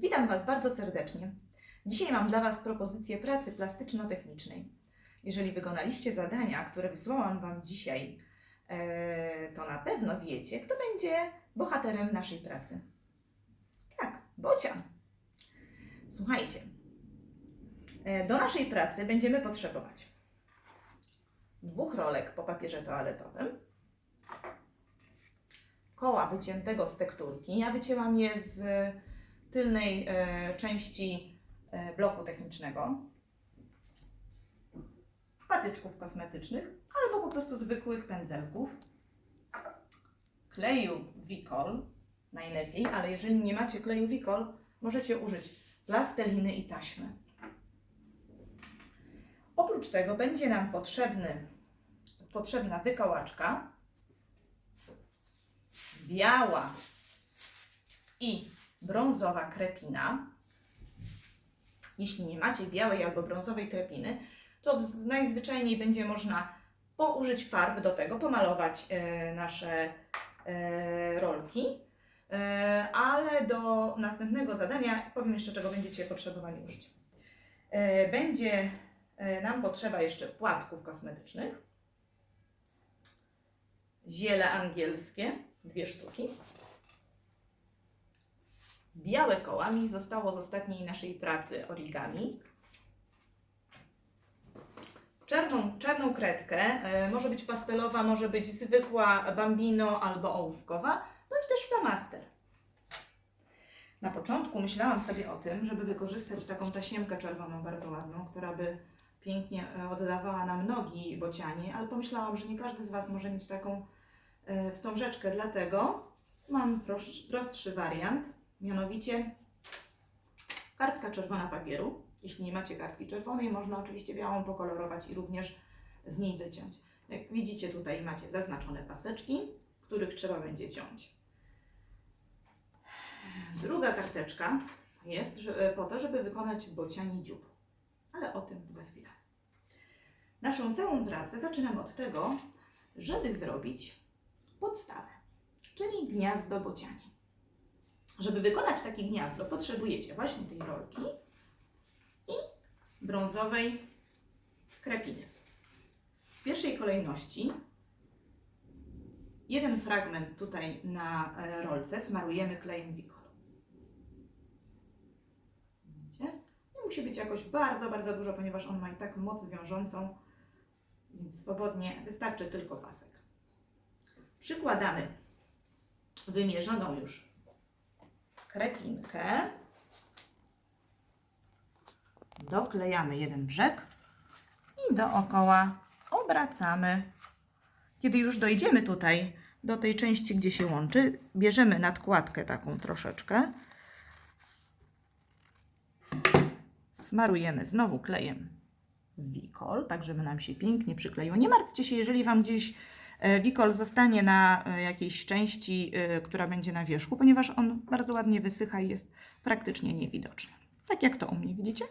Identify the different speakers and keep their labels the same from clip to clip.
Speaker 1: Witam Was bardzo serdecznie. Dzisiaj mam dla Was propozycję pracy plastyczno-technicznej. Jeżeli wykonaliście zadania, które wysłałam Wam dzisiaj, e, to na pewno wiecie, kto będzie bohaterem naszej pracy. Tak, Bocian. Słuchajcie, e, do naszej pracy będziemy potrzebować dwóch rolek po papierze toaletowym, koła wyciętego z tekturki. Ja wycięłam je z tylnej e, części e, bloku technicznego, patyczków kosmetycznych albo po prostu zwykłych pędzelków, kleju Wicol najlepiej, ale jeżeli nie macie kleju Wicol, możecie użyć plasteliny i taśmy. Oprócz tego będzie nam potrzebny, potrzebna wykołaczka, biała i brązowa krepina. Jeśli nie macie białej albo brązowej krepiny, to najzwyczajniej będzie można poużyć farb do tego, pomalować e, nasze e, rolki. E, ale do następnego zadania powiem jeszcze, czego będziecie potrzebowali użyć. Będzie nam potrzeba jeszcze płatków kosmetycznych, ziele angielskie, dwie sztuki, białe koła, mi zostało z ostatniej naszej pracy origami, czarną, czarną kredkę, e, może być pastelowa, może być zwykła bambino albo ołówkowa, bądź też flamaster. Na początku myślałam sobie o tym, żeby wykorzystać taką tasiemkę czerwoną, bardzo ładną, która by pięknie e, oddawała nam nogi bocianie, ale pomyślałam, że nie każdy z Was może mieć taką e, wstążeczkę, dlatego mam prostszy wariant, mianowicie kartka czerwona papieru. Jeśli nie macie kartki czerwonej, można oczywiście białą pokolorować i również z niej wyciąć. Jak widzicie, tutaj macie zaznaczone paseczki, których trzeba będzie ciąć. Druga karteczka jest po to, żeby wykonać bociani dziób, ale o tym za chwilę. Naszą całą pracę zaczynamy od tego, żeby zrobić podstawę, czyli gniazdo bociani. Żeby wykonać takie gniazdo, potrzebujecie właśnie tej rolki i brązowej krepiny. W pierwszej kolejności jeden fragment tutaj na e, rolce smarujemy klejem. Widzicie? Nie musi być jakoś bardzo, bardzo dużo, ponieważ on ma i tak moc wiążącą, więc swobodnie wystarczy tylko pasek. Przykładamy wymierzoną już krepinkę. Doklejamy jeden brzeg i dookoła obracamy. Kiedy już dojdziemy tutaj do tej części, gdzie się łączy, bierzemy nadkładkę taką troszeczkę. Smarujemy znowu klejem Wicol, tak żeby nam się pięknie przykleiło. Nie martwcie się, jeżeli Wam gdzieś e, Wicol zostanie na e, jakiejś części, e, która będzie na wierzchu, ponieważ on bardzo ładnie wysycha i jest praktycznie niewidoczny. Tak jak to u mnie, widzicie?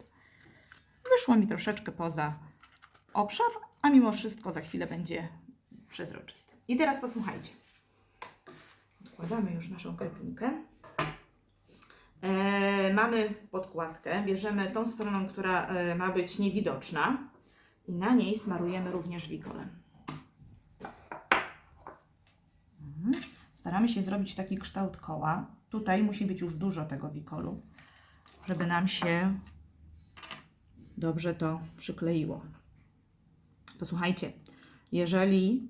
Speaker 1: Wyszło mi troszeczkę poza obszar, a mimo wszystko za chwilę będzie przezroczysty. I teraz posłuchajcie. Odkładamy już naszą krepinkę. Mamy podkładkę, bierzemy tą stroną, która e, ma być niewidoczna i na niej smarujemy również wikolem. Mhm. Staramy się zrobić taki kształt koła. Tutaj musi być już dużo tego wikolu, żeby nam się dobrze to przykleiło. Posłuchajcie, jeżeli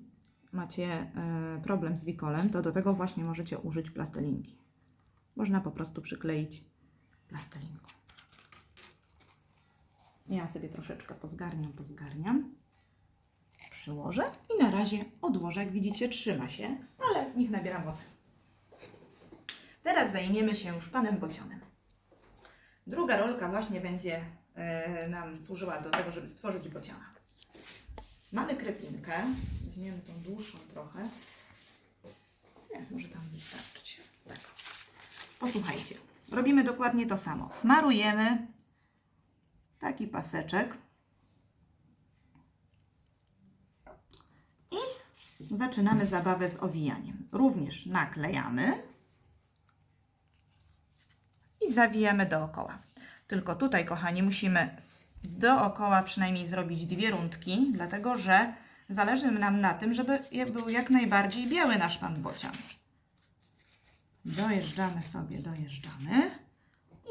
Speaker 1: macie e, problem z wikolem, to do tego właśnie możecie użyć plastelinki. Można po prostu przykleić plastelinką. Ja sobie troszeczkę pozgarniam, pozgarniam. Przyłożę i na razie odłożę. Jak widzicie, trzyma się, ale niech nabiera mocy. Teraz zajmiemy się już panem bocianem. Druga rolka właśnie będzie e, nam służyła do tego, żeby stworzyć bociana. Mamy krepinkę. Weźmiemy tą dłuższą trochę. Nie, może tam wystarczyć. Tak. Posłuchajcie. Robimy dokładnie to samo. Smarujemy taki paseczek. Zaczynamy zabawę z owijaniem. Również naklejamy i zawijamy dookoła. Tylko tutaj, kochani, musimy dookoła przynajmniej zrobić dwie rundki, dlatego że zależy nam na tym, żeby był jak najbardziej biały nasz pan bocian. Dojeżdżamy sobie, dojeżdżamy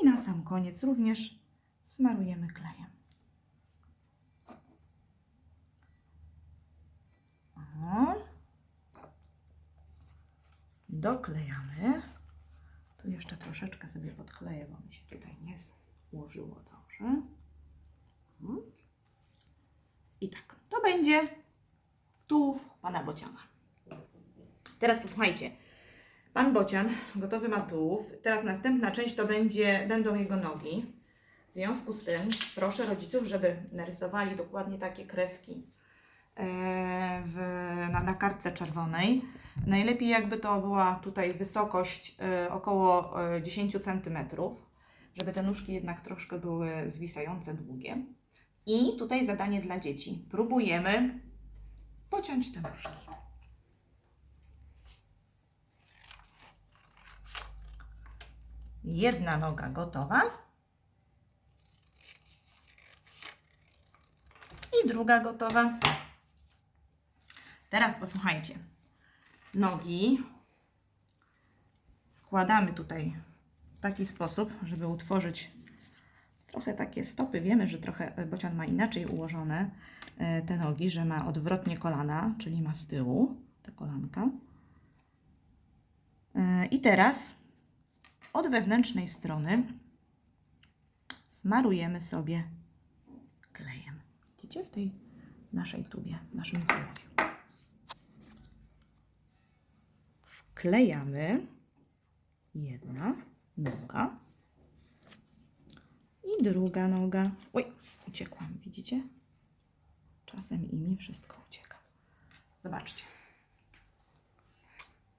Speaker 1: i na sam koniec również smarujemy klejem. O. Doklejamy. Tu jeszcze troszeczkę sobie podkleję, bo mi się tutaj nie złożyło dobrze. Mhm. I tak, to będzie tułów pana bociana. Teraz posłuchajcie. Pan bocian gotowy ma tułów. Teraz następna część to będzie, będą jego nogi. W związku z tym proszę rodziców, żeby narysowali dokładnie takie kreski e, w, na, na kartce czerwonej. Najlepiej jakby to była tutaj wysokość e, około e, 10 cm, żeby te nóżki jednak troszkę były zwisające, długie. I tutaj zadanie dla dzieci. Próbujemy pociąć te nóżki. Jedna noga gotowa. I druga gotowa. Teraz posłuchajcie. Nogi składamy tutaj w taki sposób, żeby utworzyć trochę takie stopy. Wiemy, że trochę bocian ma inaczej ułożone e, te nogi, że ma odwrotnie kolana, czyli ma z tyłu te kolanka. E, I teraz od wewnętrznej strony smarujemy sobie klejem. Widzicie w tej naszej tubie, w naszym zlewiu. Wklejamy jedna noga i druga noga. Oj, uciekłam, widzicie? Czasem i mi wszystko ucieka. Zobaczcie.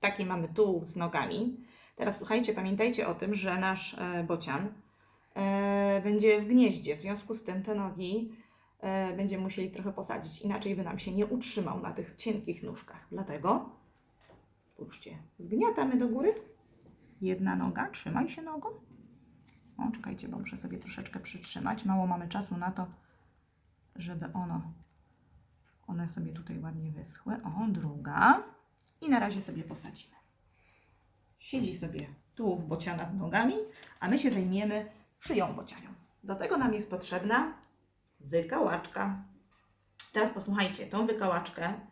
Speaker 1: Taki mamy tułów z nogami. Teraz słuchajcie, pamiętajcie o tym, że nasz e, bocian e, będzie w gnieździe. W związku z tym te nogi e, będziemy musieli trochę posadzić. Inaczej by nam się nie utrzymał na tych cienkich nóżkach. Dlatego spójrzcie, zgniatamy do góry. Jedna noga, trzymaj się nogą. O, czekajcie, bo muszę sobie troszeczkę przytrzymać. Mało mamy czasu na to, żeby ono, one sobie tutaj ładnie wyschły. O, druga. I na razie sobie posadzimy. Siedzi sobie tułów bociana z nogami, a my się zajmiemy szyją bocianią. Do tego nam jest potrzebna wykałaczka. Teraz posłuchajcie, tą wykałaczkę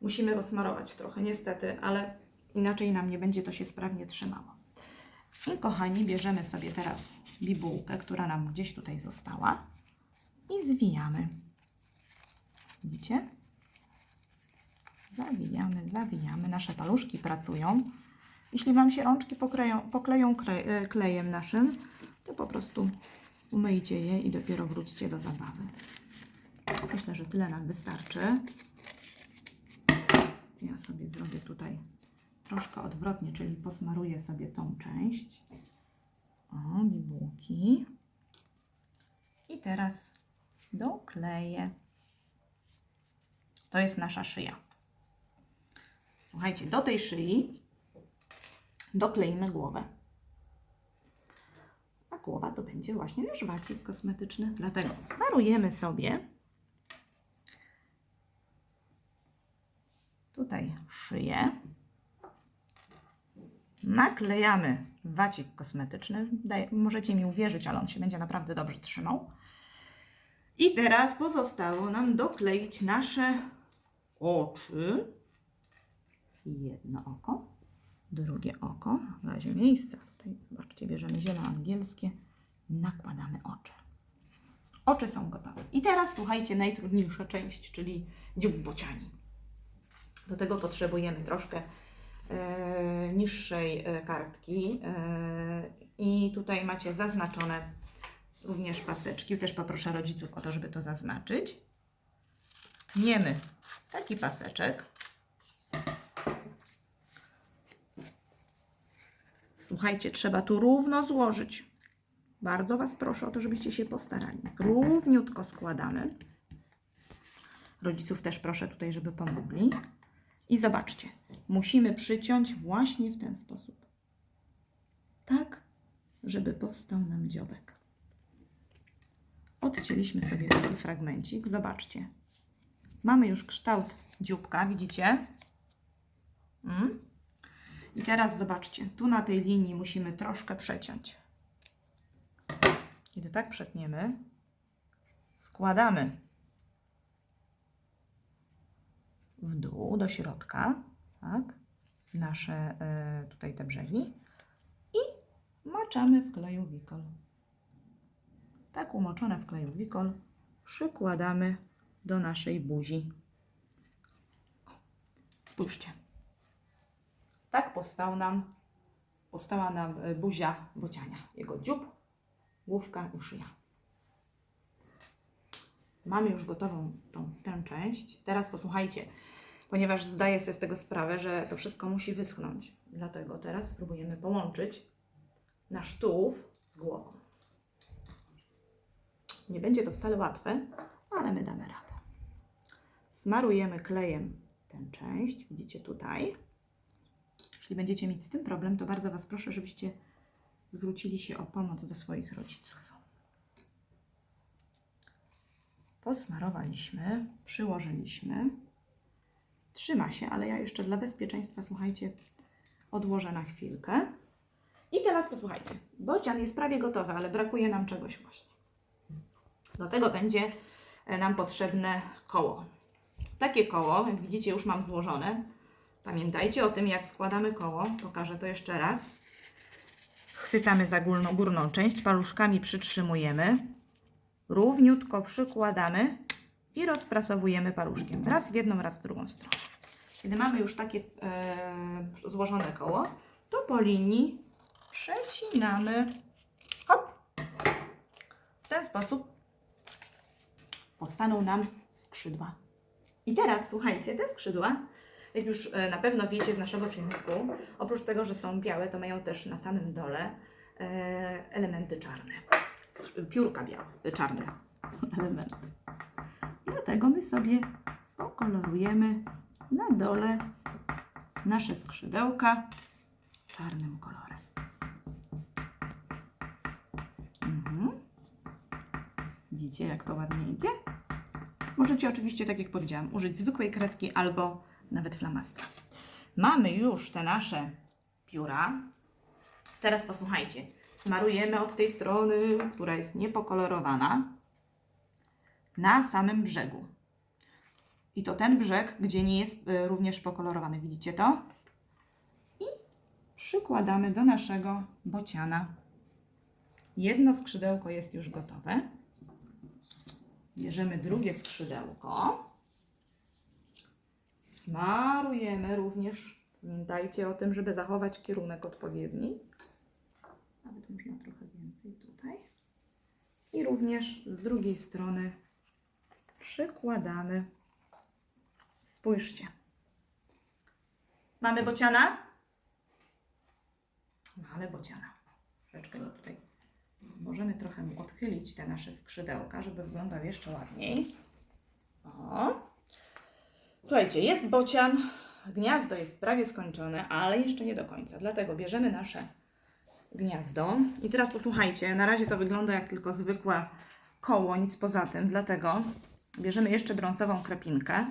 Speaker 1: musimy rozsmarować trochę niestety, ale inaczej nam nie będzie to się sprawnie trzymało. I kochani, bierzemy sobie teraz bibułkę, która nam gdzieś tutaj została i zwijamy. Widzicie? Zawijamy, zawijamy. Nasze paluszki pracują. Jeśli Wam się rączki pokleją, pokleją e, klejem naszym, to po prostu umyjcie je i dopiero wróćcie do zabawy. Myślę, że tyle nam wystarczy. Ja sobie zrobię tutaj troszkę odwrotnie, czyli posmaruję sobie tą część. O, bibułki. I teraz dokleję. To jest nasza szyja. Słuchajcie, do tej szyi dokleimy głowę. A głowa to będzie właśnie nasz wacik kosmetyczny. Dlatego smarujemy sobie tutaj szyję. Naklejamy wacik kosmetyczny. Daj, możecie mi uwierzyć, ale on się będzie naprawdę dobrze trzymał. I teraz pozostało nam dokleić nasze oczy. Jedno oko, drugie oko. W razie miejsca. Tutaj zobaczcie, bierzemy ziele angielskie, nakładamy oczy. Oczy są gotowe. I teraz słuchajcie, najtrudniejsza część, czyli dziób bociani. Do tego potrzebujemy troszkę e, niższej e, kartki e, i tutaj macie zaznaczone również paseczki. Też poproszę rodziców o to, żeby to zaznaczyć. Tniemy taki paseczek. Słuchajcie, trzeba tu równo złożyć. Bardzo Was proszę o to, żebyście się postarali. Równiutko składamy. Rodziców też proszę tutaj, żeby pomogli. I zobaczcie, musimy przyciąć właśnie w ten sposób. Tak, żeby powstał nam dziobek. Odcięliśmy sobie taki fragmencik. Zobaczcie. Mamy już kształt dzióbka, widzicie? Mm? I teraz zobaczcie, tu na tej linii musimy troszkę przeciąć. Kiedy tak przetniemy, składamy w dół do środka, tak, nasze e, tutaj te brzegi i maczamy w kleju wikol. Tak umoczone w kleju wikol przykładamy do naszej buzi. Spójrzcie. Tak powstał nam, powstała nam e, buzia bociania. Jego dziób, główka i szyja. Mamy już gotową tą, tę część. Teraz posłuchajcie, ponieważ zdaję sobie z tego sprawę, że to wszystko musi wyschnąć. Dlatego teraz spróbujemy połączyć nasz tułów z głową. Nie będzie to wcale łatwe, ale my damy radę. Smarujemy klejem tę część, widzicie tutaj. Jeśli będziecie mieć z tym problem, to bardzo Was proszę, żebyście zwrócili się o pomoc do swoich rodziców. Posmarowaliśmy, przyłożyliśmy. Trzyma się, ale ja jeszcze dla bezpieczeństwa, słuchajcie, odłożę na chwilkę. I teraz posłuchajcie, bocian jest prawie gotowy, ale brakuje nam czegoś właśnie. Do tego będzie e, nam potrzebne koło. Takie koło, jak widzicie, już mam złożone. Pamiętajcie o tym, jak składamy koło. Pokażę to jeszcze raz. Chwytamy za górną, górną część, paluszkami przytrzymujemy, równiutko przykładamy i rozprasowujemy paluszkiem. Raz w jedną, raz w drugą stronę. Kiedy mamy już takie e, złożone koło, to po linii przecinamy. Hop! W ten sposób powstaną nam skrzydła. I teraz słuchajcie, te skrzydła, jak już e, na pewno wiecie z naszego filmiku, oprócz tego, że są białe, to mają też na samym dole e, elementy czarne. Piórka białe, czarne elementy. Dlatego my sobie pokolorujemy na dole nasze skrzydełka czarnym kolorem. Mhm. Widzicie, jak to ładnie idzie? Możecie oczywiście, tak jak powiedziałam, użyć zwykłej kredki albo nawet flamastra. Mamy już te nasze pióra. Teraz posłuchajcie. Smarujemy od tej strony, która jest niepokolorowana, na samym brzegu. I to ten brzeg, gdzie nie jest y, również pokolorowany. Widzicie to? I przykładamy do naszego bociana. Jedno skrzydełko jest już gotowe. Bierzemy drugie skrzydełko. Smarujemy również. Pamiętajcie o tym, żeby zachować kierunek odpowiedni. Można trochę więcej tutaj. I również z drugiej strony przykładamy. Spójrzcie. Mamy bociana? Mamy bociana. Troszeczkę go tutaj możemy trochę odchylić te nasze skrzydełka, żeby wyglądał jeszcze ładniej. O. Słuchajcie, jest bocian, gniazdo jest prawie skończone, ale jeszcze nie do końca. Dlatego bierzemy nasze gniazdo. I teraz posłuchajcie, na razie to wygląda jak tylko zwykłe koło, nic poza tym. Dlatego bierzemy jeszcze brązową krepinkę.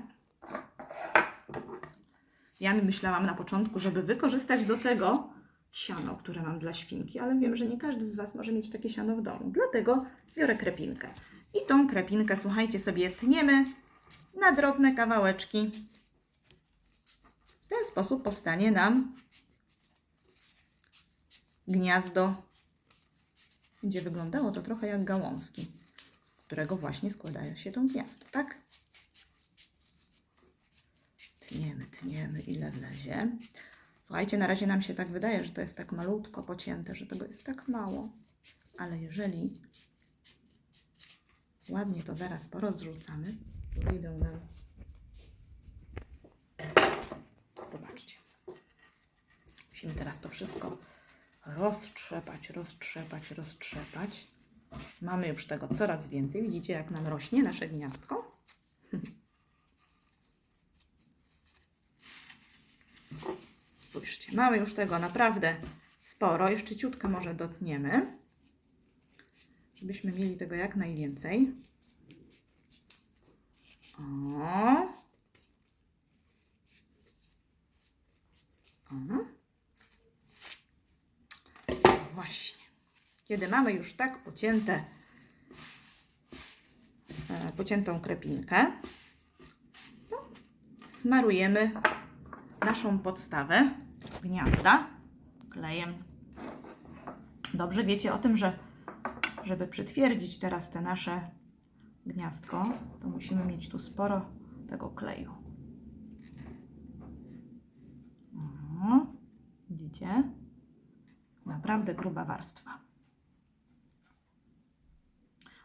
Speaker 1: Ja myślałam na początku, żeby wykorzystać do tego siano, które mam dla świnki, ale wiem, że nie każdy z Was może mieć takie siano w domu. Dlatego biorę krepinkę. I tą krepinkę, słuchajcie, sobie tniemy na drobne kawałeczki. W ten sposób powstanie nam gniazdo. Będzie wyglądało to trochę jak gałązki, z którego właśnie składają się to gniazdo, tak? Tniemy, tniemy, ile wlezie. Słuchajcie, na razie nam się tak wydaje, że to jest tak malutko pocięte, że tego jest tak mało. Ale jeżeli ładnie to zaraz porozrzucamy, wyjdą nam. Zobaczcie. Musimy teraz to wszystko roztrzepać, roztrzepać, roztrzepać. Mamy już tego coraz więcej. Widzicie, jak nam rośnie nasze gniazdko? Spójrzcie, mamy już tego naprawdę sporo, jeszcze ciutkę może dotniemy, żebyśmy mieli tego jak najwięcej. O. Właśnie. Kiedy mamy już tak pocięte, e, pociętą krepinkę, smarujemy naszą podstawę gniazda klejem. Dobrze wiecie o tym, że żeby przytwierdzić teraz te nasze gniazdko, to musimy mieć tu sporo tego kleju. O, widzicie? Naprawdę gruba warstwa.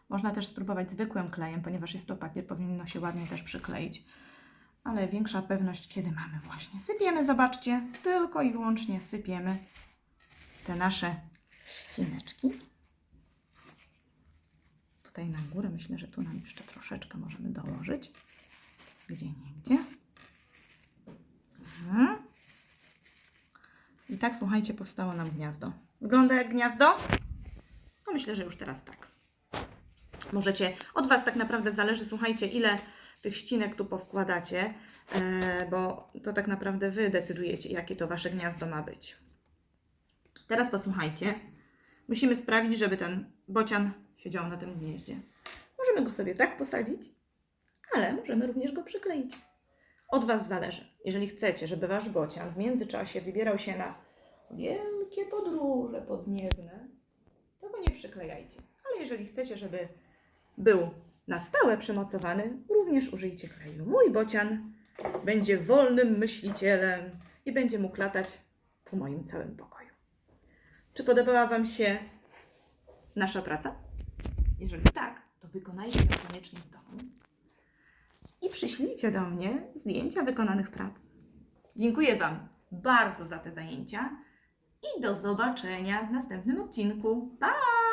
Speaker 1: Można też spróbować zwykłym klejem, ponieważ jest to papier, powinno się ładnie też przykleić. Ale większa pewność, kiedy mamy właśnie. Sypiemy, zobaczcie, tylko i wyłącznie sypiemy te nasze ścineczki. Tutaj na górę myślę, że tu nam jeszcze troszeczkę możemy dołożyć. Gdzie nie gdzie. Mhm. I tak, słuchajcie, powstało nam gniazdo. Wygląda jak gniazdo? No myślę, że już teraz tak. Możecie, od Was tak naprawdę zależy, słuchajcie, ile tych ścinek tu powkładacie, e, bo to tak naprawdę Wy decydujecie, jakie to Wasze gniazdo ma być. Teraz posłuchajcie. Musimy sprawić, żeby ten bocian siedział na tym gnieździe. Możemy go sobie tak posadzić, ale możemy również go przykleić. Od Was zależy. Jeżeli chcecie, żeby Wasz bocian w międzyczasie wybierał się na wielkie podróże podniebne, to go nie przyklejajcie. Ale jeżeli chcecie, żeby był na stałe przymocowany, również użyjcie kleju. Mój bocian będzie wolnym myślicielem i będzie mógł latać po moim całym pokoju. Czy podobała Wam się nasza praca? Jeżeli tak, to wykonajcie ją koniecznie w domu i przyślijcie do mnie zdjęcia wykonanych prac. Dziękuję Wam bardzo za te zajęcia i do zobaczenia w następnym odcinku. Pa!